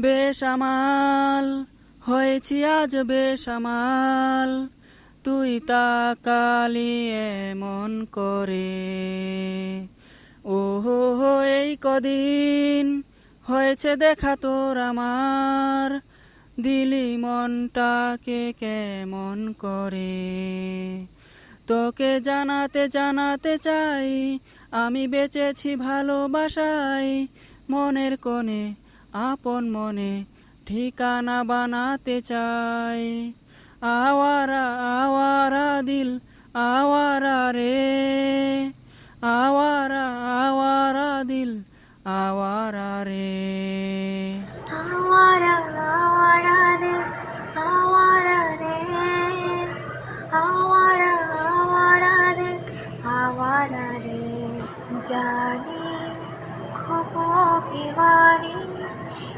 বেসামাল, হয়েছি আজ বেসামাল। তুই তাকালি এমন করে। ও হো হো, এই কদিন হয়েছে দেখা তোর আমার। দিলি মনটাকে কেমন করে। তোকে জানাতে জানাতে চাই, আমি বেঁচেছি ভালোবাসায়, মনের কোণে আপন মনে ঠিকানা বানাতে চাই। আওয়ারা আওয়ারা দিল, আওয়ারা রে। আওয়ারা আওয়ারা দিল, আওয়ারা রে। রে। রে। জানি খুব অভিমানী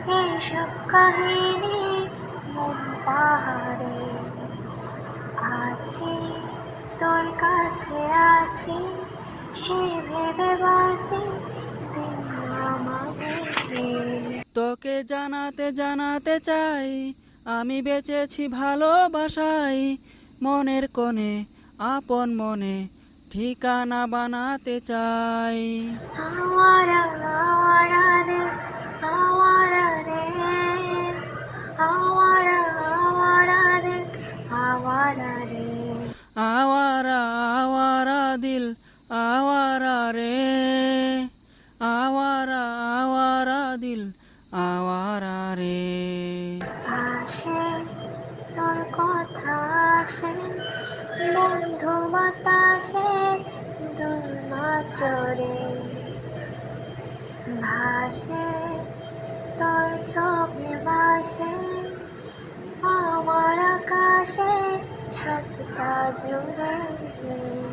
এইসব কাহিনী মন পাহাড়ে। আছি তোর কাছে আছি সে ভেবে বাঁচি দিন তোকে জানাতে জানাতে চাই আমি বেঁচেছি ভালোবাসাই মনের কোণে আপন মনে ঠিকানা বানাতে চাই। দিল, আওয়ারা রে, আওয়ারা আওয়ারা দিল, আওয়ারা রে। তোর কথা আসে, বন্ধু বাতাসে দোলনা চড়ে ভাসে তোর ছবি ভাসে, আমার আকাশে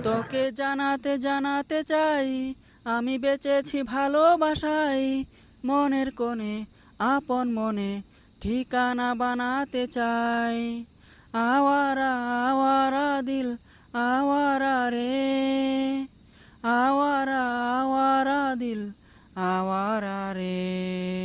তোকে জানাতে জানাতে চাই, আমি বেঁচেছি ভালোবাসাই মনের কোণে, আপন মনে ঠিকানা বানাতে চাই। আওয়ারা আওয়ারা দিল, আওয়ারা রে। আওয়ারা আওয়ারা দিল, আওয়ারা রে।